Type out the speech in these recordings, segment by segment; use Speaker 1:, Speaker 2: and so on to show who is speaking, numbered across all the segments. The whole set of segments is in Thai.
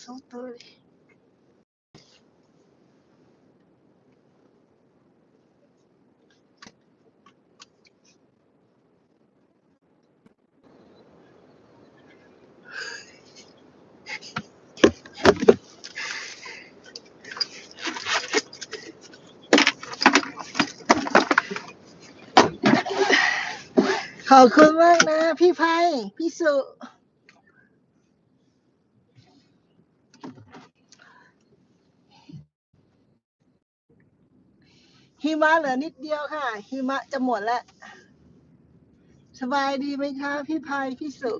Speaker 1: ไม่ตาสู้ตัวเลยขอบคุณมากนะ พี่ไพพี่สุ มะเหลือนิดเดียวค่ะ หิมะจะหมดแล้ว สบายดีไหมคะ พี่พายพี่สุ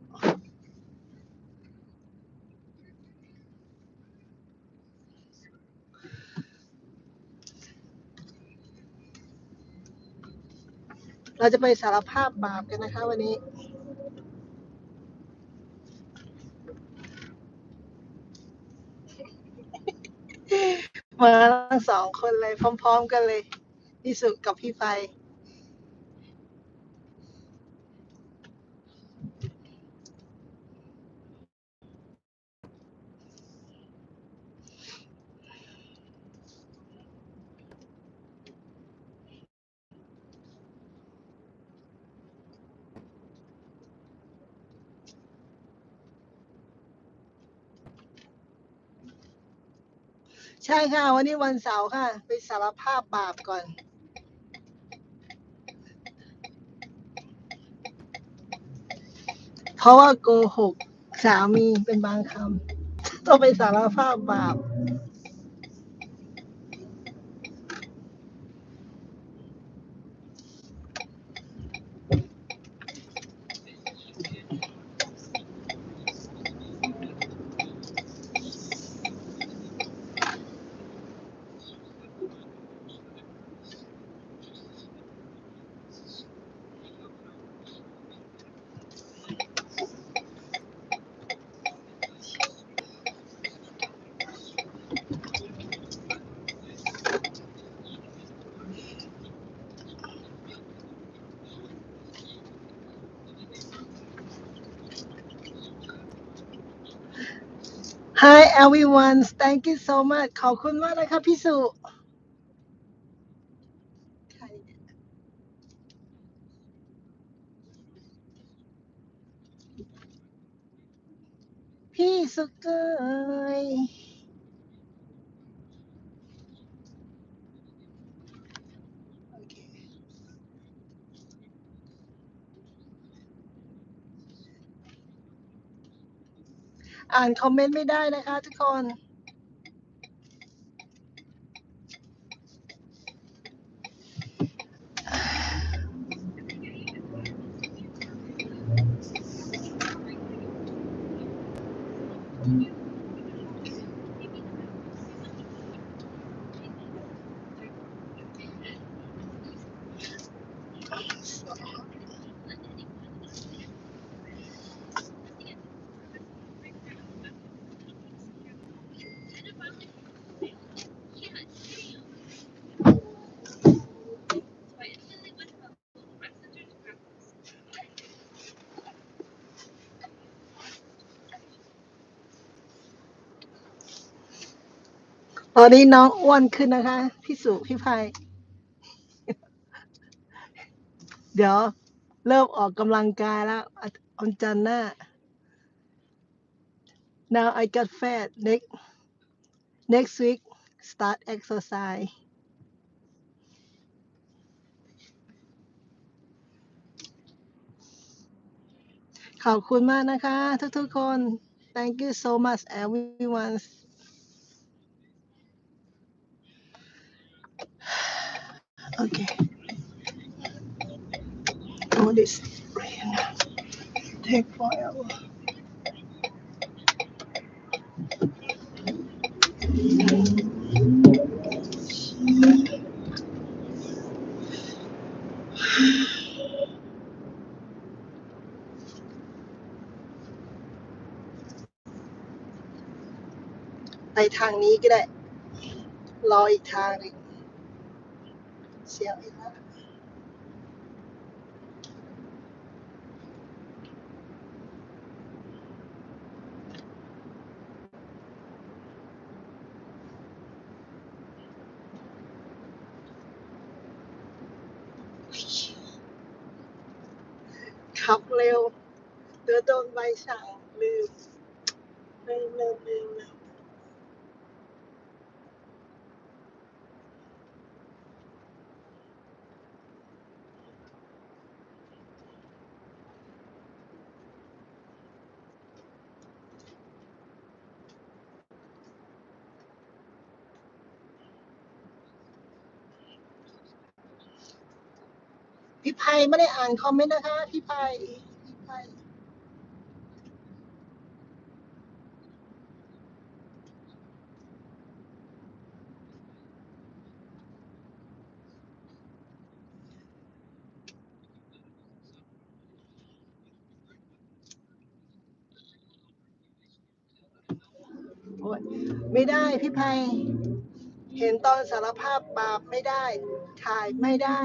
Speaker 1: เราจะไปสารภาพบาปกันนะคะวันนี้ มาทั้งสองคนเลยพร้อม ๆ กันเลย พี่สุกับพี่ไฟ ใช่ค่ะ วันนี้วันเสาร์ค่ะ ไปสารภาพบาปก่อน เพราะว่าโกหกสามีเป็นบางคำต้องไปสารภาพบาป Hi everyone thank you so much ขอบคุณมากนะคะพี่สุใครเนี่ยพี่สุเกยโอเค อ่านคอมเมนต์ไม่ได้นะคะทุกคน ตอนนี้น้องอ้วนขึ้นนะคะ พี่สุพี่ภัย เดี๋ยว เริ่มออกกำลังกายแล้วอันจันหน้า now I got fat next next week start exercise ขอบคุณมากนะคะ ทุกๆคน thank you so much everyone โอเค all this rain take forever ไปทางนี้ก็ได้ รออีกทางหนึ่ง potentieel in hebben. Oei. Kap เร็วเดี๋ยวโดนใบสั่งลืมลืมลืมลืม พี่ไพไม่ได้อ่านคอมเมนต์นะคะ พี่ไพพี่ไพโอ๊ยไม่ได้พี่ไพเห็นตอนสารภาพบาปไม่ได้ ถ่ายไม่ได้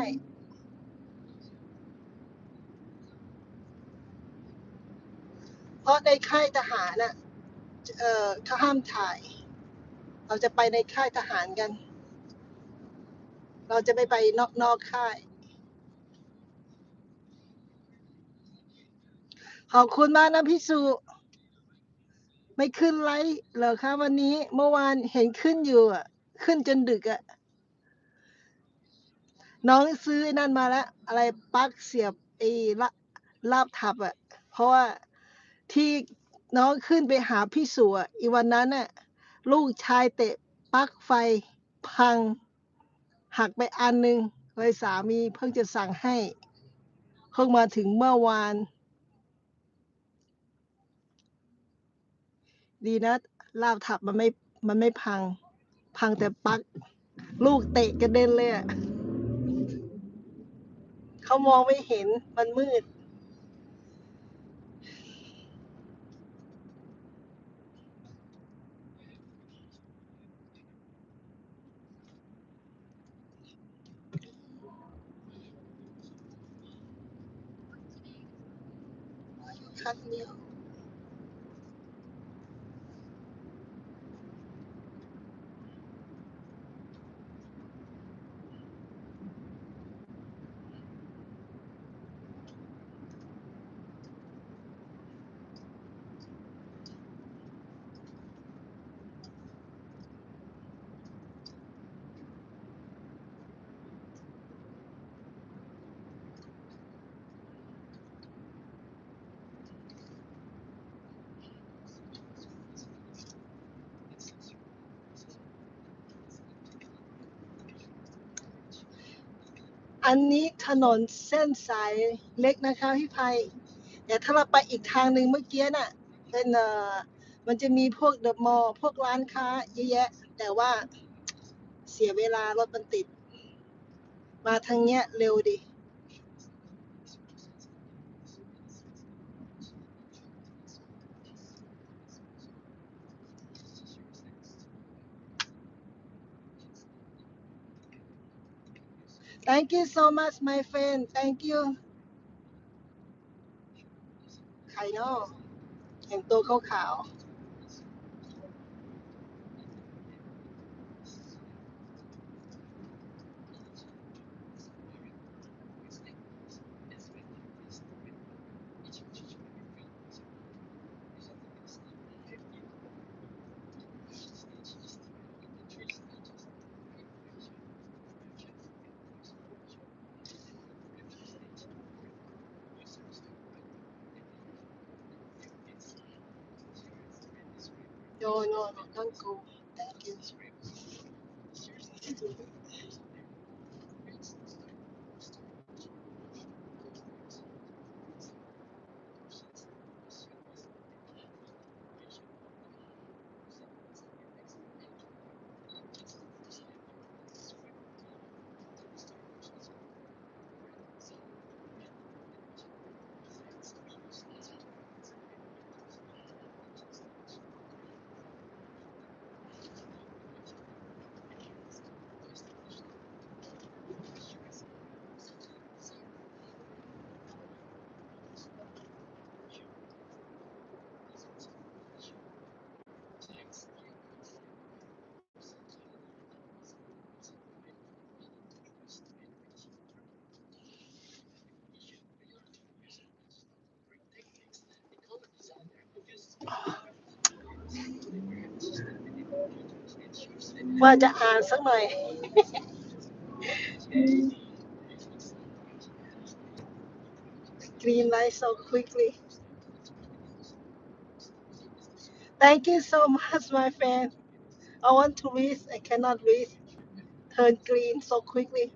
Speaker 1: เพราะในค่ายทหารน่ะเอ่อเขาห้ามถ่าย เราจะไปในค่ายทหารกัน เราจะไม่ไปนอกนอกค่าย ขอบคุณมากนะพี่สุ ไม่ขึ้นไลฟ์เหรอคะวันนี้ เมื่อวานเห็นขึ้นอยู่อะ ขึ้นจนดึกอะ น้องซื้อนั่นมาแล้ว อะไรปลั๊กเสียบไอ้ละลาบทับอะ เพราะว่า ที่น้องขึ้นไปหาพี่สุอะอีวันนั้นน่ะลูกชายเตะปลั๊กไฟพัง หักไปอันหนึ่งเลยสามีเพิ่งจะสั่งให้เพิ่งมาถึงเมื่อวาน ดีนะลาบทับมันไม่มันไม่พัง พังแต่ปลั๊กลูกเตะกระเด็นเลยอะเขามองไม่เห็นมันมืด คัด อันนี้ถนนเส้นสายเล็กนะคะพี่ภัยแต่ถ้าเราไปอีกทางหนึ่งเมื่อกี้น่ะเป็นเอ่อมันจะมีพวกเดอะมอลล์พวกร้านค้าเยอะแยะ แต่ว่าเสียเวลารถมันติด มาทางเนี้ยเร็วดี Thank you so much my friend Thank you ใครเนาะเห็นตัวขาวๆ going on with Don't Seriously, ว่าจะอ่านสักหน่อย green light so quickly thank you so much my friend I want to read I cannot read turn green so quickly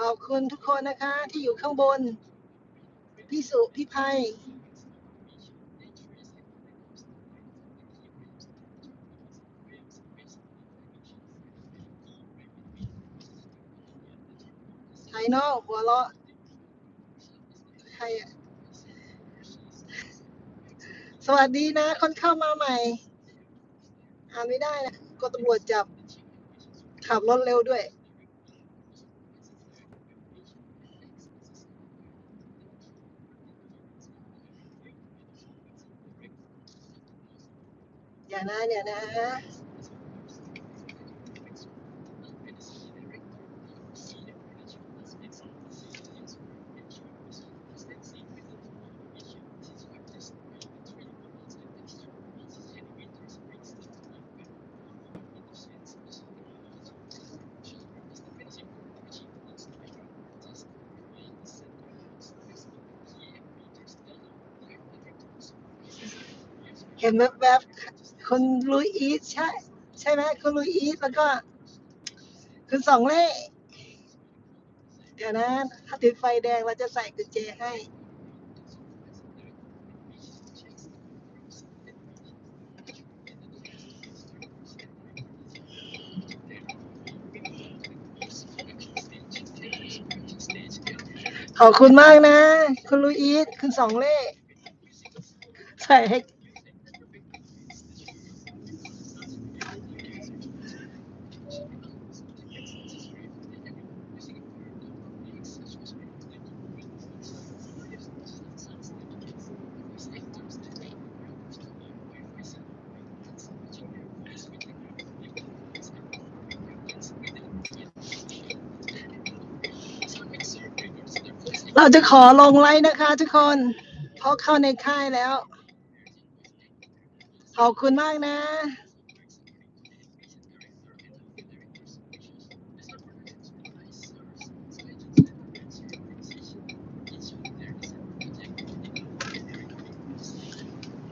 Speaker 1: ขอบคุณทุกคนนะคะ ที่อยู่ข้างบน พี่สุ พี่ไพไทยนอกหัวเราะใครอะสวัสดีนะ คนเข้ามาใหม่ อ่านไม่ได้นะก็ตำรวจจับ ขับรถเร็วด้วย อย่านะอย่านะเห็นแวบๆ คนลุยอีทใช่ใช่ไหมคนลุยอีทแล้วก็ คุณสองเล่เดี๋ยวนะถ้าติดไฟแดงเราจะใส่กุญแจให้ขอบคุณมากนะ คุณลุยอีทคุณสองเล่ ใส่ให้ เราจะขอลงไลน์นะคะ ทุกคนเพราะเข้าในค่ายแล้ว ขอบคุณมากนะ